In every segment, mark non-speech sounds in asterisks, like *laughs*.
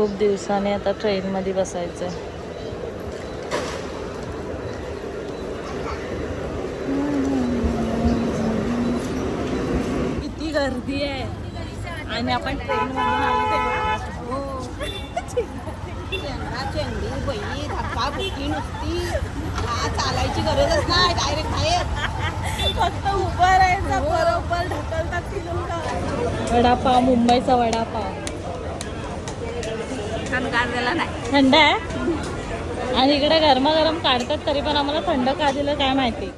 खूप दिवसाने आता ट्रेनमध्ये बसायचं किती गर्दी आहे. आणि आपण ट्रेन चेंडी बई धक्का बुकी नुसती. हा चालायची गरजच नाही डायरेक्ट बाहेर. फक्त उभं राहायचं बरोबर ढकलतात ती लोक वडापाव मुंबईचा वडापाव. थंडगार दिला नाही. थंड आहे? आणि इकडे गरमागरम काढतात तरी पण आम्हाला थंड का दिलं काय माहिती.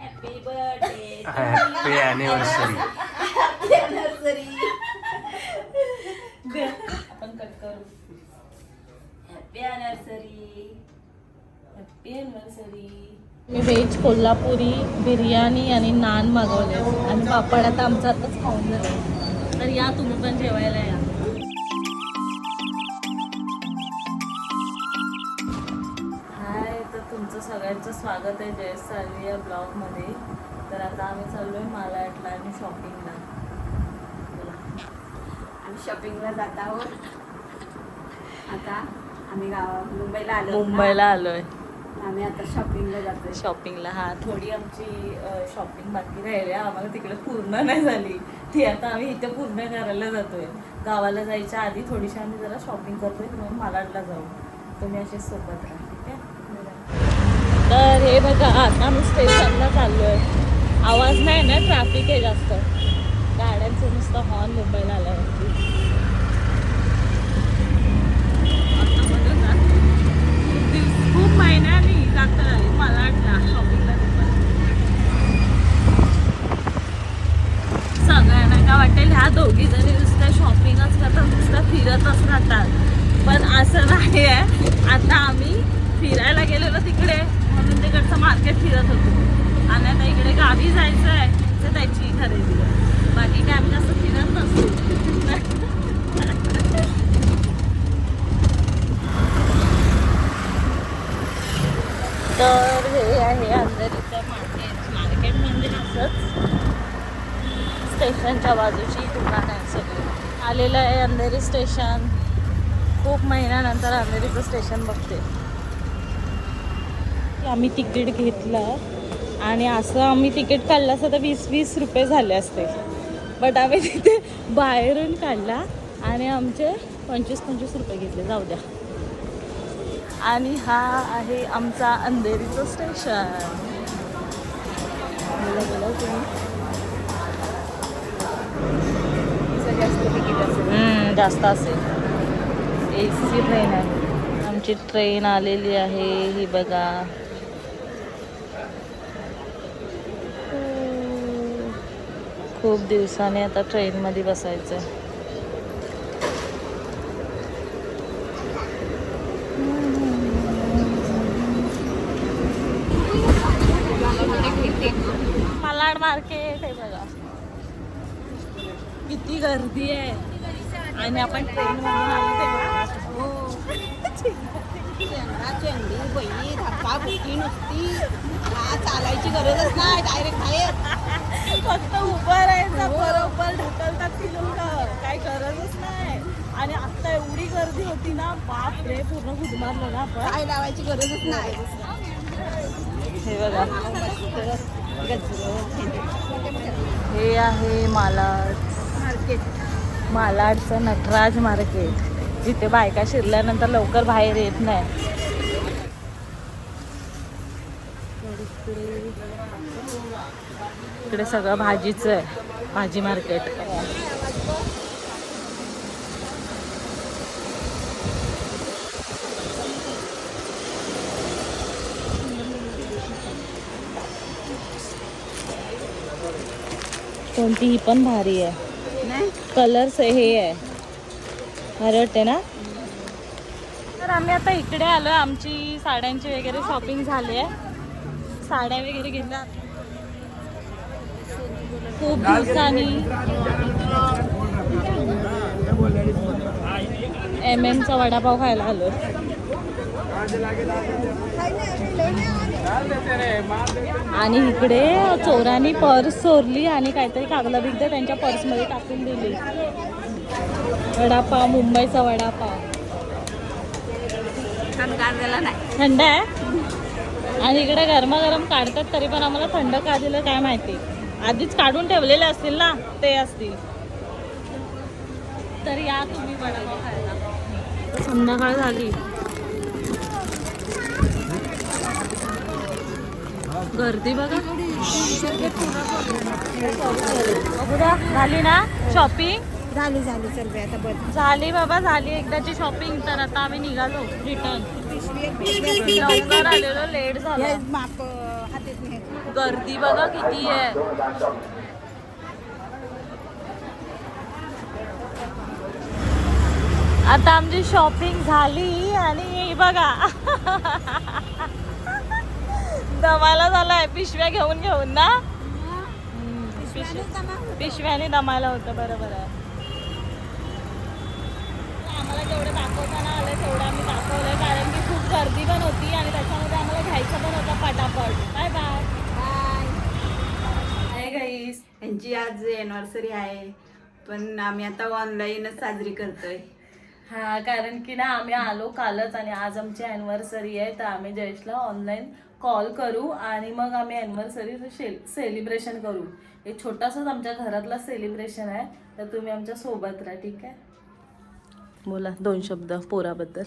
हॅपी बर्थडे हॅपी अॅनिव्हर्सरी आपण कट करू. हॅपी अॅनिव्हर्सरी हॅपी अॅनिव्हर्सरी मी व्हेज कोल्हापुरी बिर्याणी आणि नान मागवले. आणि पापड आता आमचा आताच खाऊन झालं. तर या तुम्ही पण जेवायला या. सगळ्यांचं स्वागत आहे जयेश साळवी या ब्लॉगमध्ये. तर आता आम्ही चाललो आहे मालाडला आणि शॉपिंगला. आम्ही शॉपिंगला जात आहोत. आता आम्ही गावा मुंबईला आलो. मुंबईला आलोय. आम्ही आता शॉपिंगला जातोय. शॉपिंगला हा. थोडी आमची शॉपिंग बाकी राहिली. आहे. आम्हाला तिकडे पूर्ण नाही झाली. ती आता आम्ही इथे पूर्ण करायला जातोय. गावाला जायच्या आधी थोडीशी आम्ही जरा शॉपिंग करतोय म्हणून मालाडला जाऊ. तुम्ही असे सोबत राहा. आहे तर हे बघा आता आम्ही स्टेशनला आहे आवाज नाही ना ट्रॅफिक आहे जास्त. गाड्यांचं नुसतं हॉर्न मुंबईला आलं आहे खूप दिवस खूप महिन्यानी जाता आली मालाडला शॉपिंगला सगळ्यांना काय वाटेल ह्या दोघी जणी नुसत्या शॉपिंगच करतात नुसतं फिरतच राहतात. पण असं नाही आहे. आता आम्ही फिरायला गेलेलो तिकडे. अजून तिकडचं मार्केट फिरत होतो. आणि आता इकडे गावी जायचं आहे तर त्याची खरेदी. बाकी काय आम्ही जास्त फिरत नसतो. तर हे आहे अंधेरीचं मार्केट. मार्केट म्हणजे असंच. स्टेशनच्या बाजूची दुकान आहे सगळी. आलेलं आहे अंधेरी स्टेशन. खूप महिन्यानंतर अंधेरीचं स्टेशन बघते. आम्ही तिकीट घेतलं आणि असं आम्ही तिकीट काढलं असतं तर वीस वीस रुपये झाले असते. बट आम्ही तिथे बाहेरून काढला आणि आमचे पंचवीस पंचवीस रुपये घेतले जाऊ द्या. आणि हा आहे आमचा अंधेरीचं स्टेशन बोला बोला तुम्ही. जास्त तिकीट असेल जास्त असेल. ए सी ट्रेन आहे. आमची ट्रेन आलेली आहे ही बघा. खूप दिवसाने आता ट्रेनमध्ये बसायचं आहे मालाड मार्केट आहे बघा. किती गर्दी आहे. आणि आपण ट्रेन मधून आलो तेव्हा. *laughs* चेंडी बई धक्का बुकी नुसती. चालायची गरजच नाही डायरेक्ट बाहेर. फक्त उभं राहायचं बरोबर ढकलतात ती लोक. काय गरजच नाही. आणि आता एवढी गर्दी होती ना बाप रे पूर्ण गुदमारलो ना आपण. पाय लावायची गरजच नाही. हे बघा. हे आहे मालाड. मार्केट मालाडचं नटराज मार्केट. जिथे बायका शिरल्यानंतर लवकर बाहेर येत नाही. इकडे सगळं भाजीचं आहे. भाजी मार्केट. कोणती ही पण भारी आहे. नाही? कलर्स हे आहे. भारी वाटते ना? तर आम्ही आता इकडे आलो. आमची साड्यांची वगैरे शॉपिंग झाली आहे. साड्या वगैरे घेतल्या खूप दिवसांनी एम एमचा वडापाव खायला आलो आणि इकडे चोरांनी पर्स चोरली आणि काहीतरी कागला बिगदा त्यांच्या पर्समध्ये टाकून दिली. वडापाव मुंबईचा वडापाव. थंड आहे? आणि इकडे गरमागरम काढतात तरी पण आम्हाला थंड का दिलं काय माहिती. आधीच काढून ठेवलेले असतील ना ते असतील. तर या तुम्ही वडापाव खायला. संध्याकाळ झाली. गर्दी बघा. अगोदर झाली ना शॉपिंग झाली झाली चल आता झाली बाबा झाली. एकदाची शॉपिंग तर आता आम्ही निघालो रिटर्न लवकर आलेलो लेट झाला. गर्दी बघा किती आहे. आता आमची शॉपिंग झाली आणि बघा. दमायला झालाय. पिशव्या घेऊन घेऊन ना? पिशव्याने दमायला होतं. बरोबर आहे. आम्हाला जेवढं दाखवताना आलं तेवढं आम्ही दाखवलंय. कारण की खूप गर्दी पण होती आणि त्याच्यामध्ये आम्हाला घ्यायचं पण होतं पटापट बाय बाय हाय गाईस यांची आज एनिव्हर्सरी आहे पण आम्ही आता ऑनलाईनच साजरी करतोय. हा कारण की ना आम्ही आलो कालच आणि आज आमची अॅनिव्हर्सरी आहे तर आम्ही जयेशला ऑनलाईन कॉल करू आणि मग आम्ही अॅनिव्हर्सरीचं सेलिब्रेशन करू. एक छोटासाच आमच्या घरातला सेलिब्रेशन आहे तर तुम्ही आमच्यासोबत राहा ठीक आहे? बोला दोन शब्द पोराबद्दल.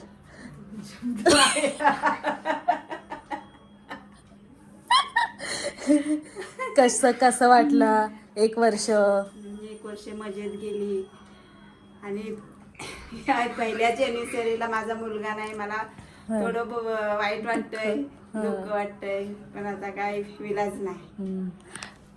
*laughs* कसं कसं वाटलं? एक वर्ष. एक वर्ष मजेत गेली. आणि *coughs* या पहिल्याच एनिव्हर्सरीला माझा मुलगा नाही मला थोडं वाईट वाटतंय दुःख वाटतंय पण आता काय विलाज नाही.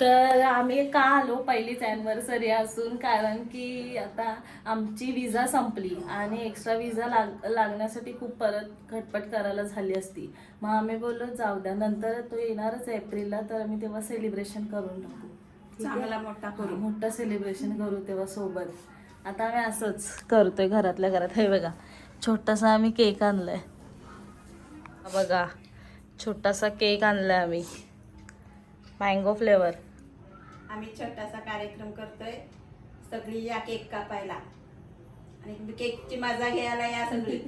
तर आम्ही का आलो पहिलीच अॅनिव्हर्सरी असून? कारण की आता आमची विजा संपली आणि एक्स्ट्रा विजा लाग लागण्यासाठी खूप परत खटपट करायला झाली असती. मग आम्ही बोललो जाऊ द्या नंतर तो येणारच एप्रिलला तर आम्ही तेव्हा सेलिब्रेशन करून टाकू? चांगला मोठा करू. मोठं सेलिब्रेशन करू तेव्हा सोबत. आता आम्ही असंच. करतोय घरातल्या घरात. हे बघा छोटासा आम्ही केक आणलाय. बघा छोटासा केक आणलाय आम्ही. मँगो फ्लेवर आम्ही छोटासा कार्यक्रम करतोय. सगळी या केक कापायला. आणि केकची मजा घ्यायला या सगळी.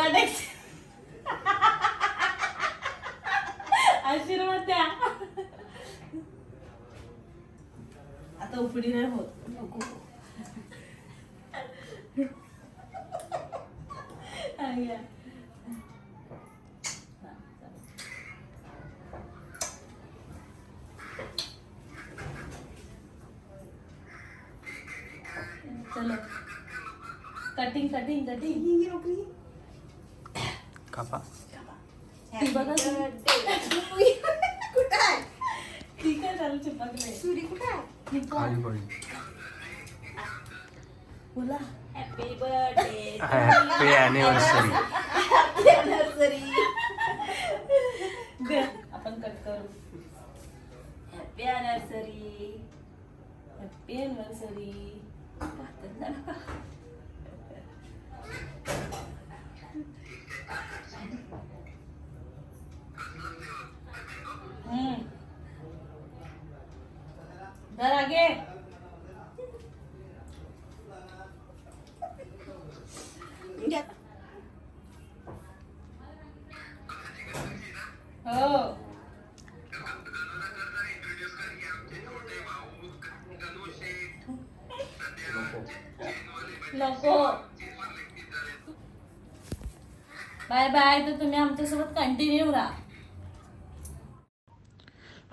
डोक्या डोका टेक आशीर्वाद द्या आता उपडी नाही होत नको हा, घ्या. हा, चालेल. चलो कटिंग कटिंग कटिंग कापा ती बघा कुठं आहे ठीक आहे चालू चिपकले सुरी कुठं आहे ठीक आहे. खाली पडली बोला happy birthday happy anniversary nursery दे आपण कट करू हॅपी अॅनिव्हर्सरी हॅपी अॅनिव्हर्सरी धर आगे. हो. नको. बाय बाय तर तुम्ही आमच्यासोबत कंटिन्यू राहा.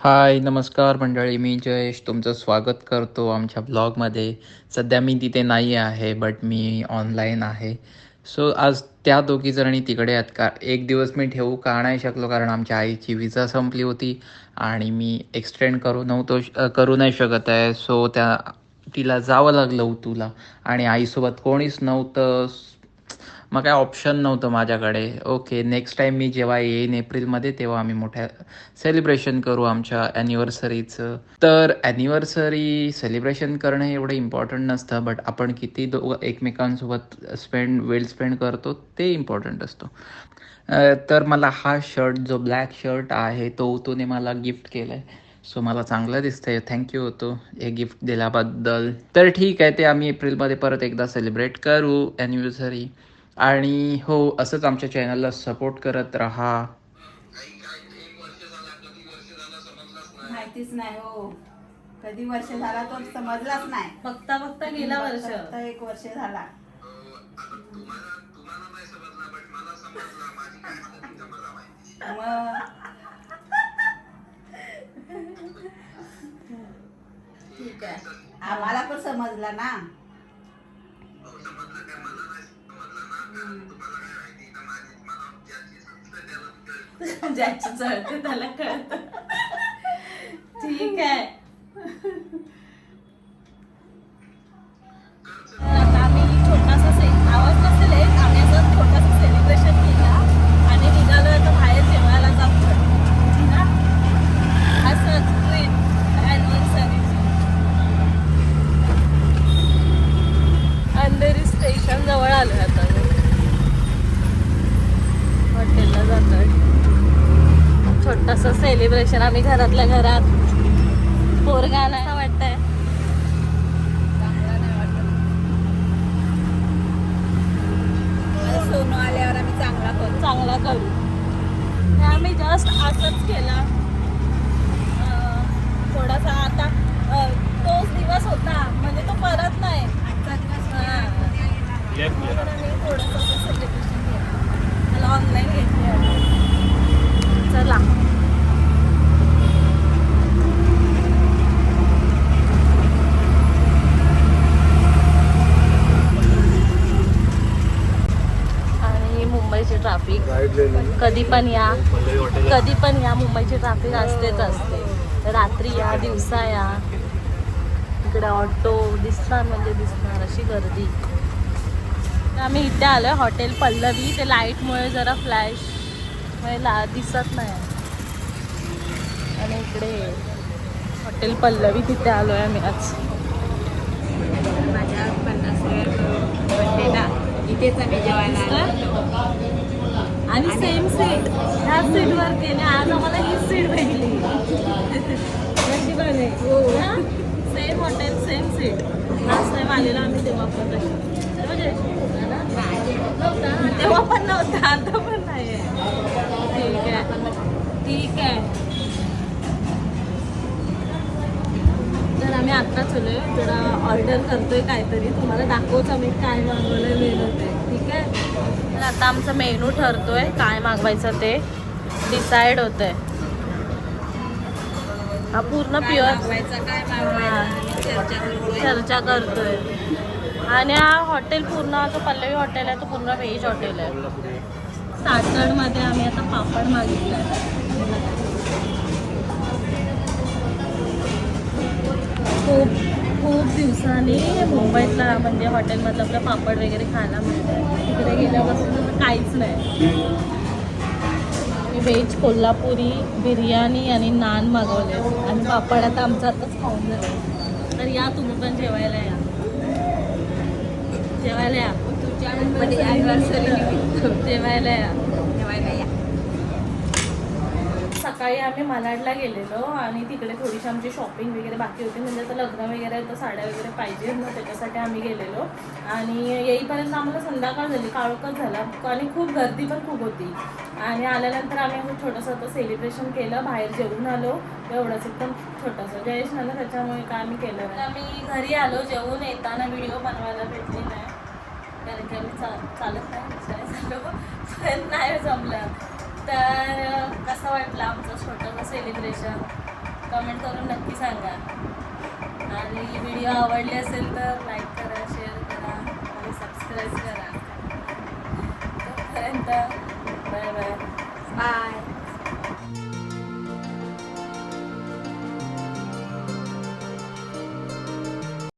हाय नमस्कार मंडळी मी जयेश तुमचं स्वागत करतो आमच्या ब्लॉगमध्ये. सध्या मी तिथे नाही आहे बट मी ऑनलाईन आहे. सो आज त्या दोघी जणी तिकडे आहेत का एक दिवस मी ठेवू का नाही शकलो कारण आमच्या आईची विजा संपली होती आणि मी एक्सटेंड करू नव्हतो श- करू नाही शकत आहे. सो त्या तिला जावं लागलं होतूला आणि आईसोबत कोणीच नव्हतं. मग काय ऑप्शन नव्हतं माझ्याकडे. ओके नेक्स्ट टाईम मी जेव्हा येईन एप्रिलमध्ये तेव्हा आम्ही मोठ्या सेलिब्रेशन करू आमच्या ॲनिव्हर्सरीचं तर ॲनिव्हर्सरी सेलिब्रेशन करणं एवढं इम्पॉर्टंट नसतं बट आपण किती दो एकमेकांसोबत स्पेंड वेळ स्पेंड करतो ते इम्पॉर्टंट असतो. तर मला हा शर्ट जो ब्लॅक शर्ट आहे तो उतूने मला गिफ्ट केला आहे सो मला चांगलं दिसतंय. थँक्यू होतो हे गिफ्ट दिल्याबद्दल. तर ठीक आहे ते आम्ही एप्रिलमध्ये परत एकदा सेलिब्रेट करू ॲनिव्हर्सरी आणि हो असंच आमच्या चॅनलला सपोर्ट करत राहा. माहितीच नाही हो. कधी वर्ष झाला तो समजलाच नाही. बघता बघता गेला वर्ष. फक्त एक वर्ष झाला. मग? ठीक आहे आम्हाला पण समजला ना. ज्याची चळते त्याला कळत. ठीक आहे. घरातल्या घरात. पोरगा नाही. असं वाटतंय. सोनं आल्यावर आम्ही चांगला करू. चांगला करू. आम्ही जस्ट असंच केला. अं, थोडासा आता तोच दिवस होता. म्हणजे तो परत नाही. आजचा दिवस हा. थोडंसं केलं. त्याला ऑनलाईन घेतले. चला आणि मुंबईची ट्रॅफिक कधी पण या. कधी पण या. मुंबईची ट्रॅफिक असतेच असते. रात्री या दिवसा या. इकडे ऑटो दिसणार म्हणजे दिसणार अशी गर्दी. तर आम्ही इथे आलोय हॉटेल पल्लवी. ते लाईटमुळे जरा फ्लॅश ला दिसत नाही. आणि इकडे हॉटेल पल्लवी तिथे आलोय आम्ही आज. माझ्या पन्नास इथेच आम्ही जेवायला आलो. आणि सेम सीट ह्या सीटवर केले आज आम्हाला ही सीट भेटली. हो. Same hotel same seat last time आलेला आम्ही तेव्हा पण तशी. तेव्हा होता? नव्हता पण नव्हता. आता पण नाही आहे ठीक आहे. ठीक आहे. तर आम्ही आत्ता चलोय जरा ऑर्डर करतोय काहीतरी. तुम्हाला दाखवतो आम्ही काय मागवलंय मेनू ते. ठीक आहे? आता आमचं मेनू ठरतोय काय मागवायचं ते डिसाईड होतंय. हा पूर्ण प्युअर चर्चा करतोय. आणि हा हॉटेल पूर्ण जो पल्लवी हॉटेल आहे तो पूर्ण व्हेज हॉटेल आहे. सासरमध्ये आम्ही आता पापड मागितलं खूप खूप दिवसांनी मुंबईतला म्हणजे हॉटेलमधलं आपलं पापड वगैरे खायला मिळतं तिकडे गेल्यापासून तर काहीच नाही. मी व्हेज कोल्हापुरी बिर्याणी आणि नान मागवले आणि पापड आता आमचा आताच खाऊन झाले तर या तुम्ही पण जेवायला या. जेवायला या. तुमच्या anniversary निमित्त. जेवायला या जेवायला या सकाळी आम्ही मालाडला गेलेलो आणि तिकडे थोडीशी आमची शॉपिंग वगैरे बाकी होती. म्हणजे आता लग्न वगैरे तर साड्या वगैरे पाहिजे मग त्याच्यासाठी आम्ही गेलेलो. आणि येईपर्यंत आम्हाला संध्याकाळ झाली काळोखच झाला. आणि खूप गर्दी पण खूप होती. आणि आल्यानंतर आम्ही असं छोटंसं आता सेलिब्रेशन केलं. बाहेर जेवून आलो. एवढंच एकदम छोटंसं. जयेश ना त्याच्यामुळे काय आम्ही केलं आम्ही घरी आलो जेवून. येताना व्हिडिओ बनवायला भेटली नाही. कारण की आम्ही चालत नाही. पण नाही जमलं. तर कसं वाटलं आमचं छोटंसं सेलिब्रेशन कमेंट करून नक्की सांगा. आणि व्हिडिओ आवडले असेल तर लाईक करा शेअर करा आणि सबस्क्राईब करा. तोपर्यंत बाय बाय बाय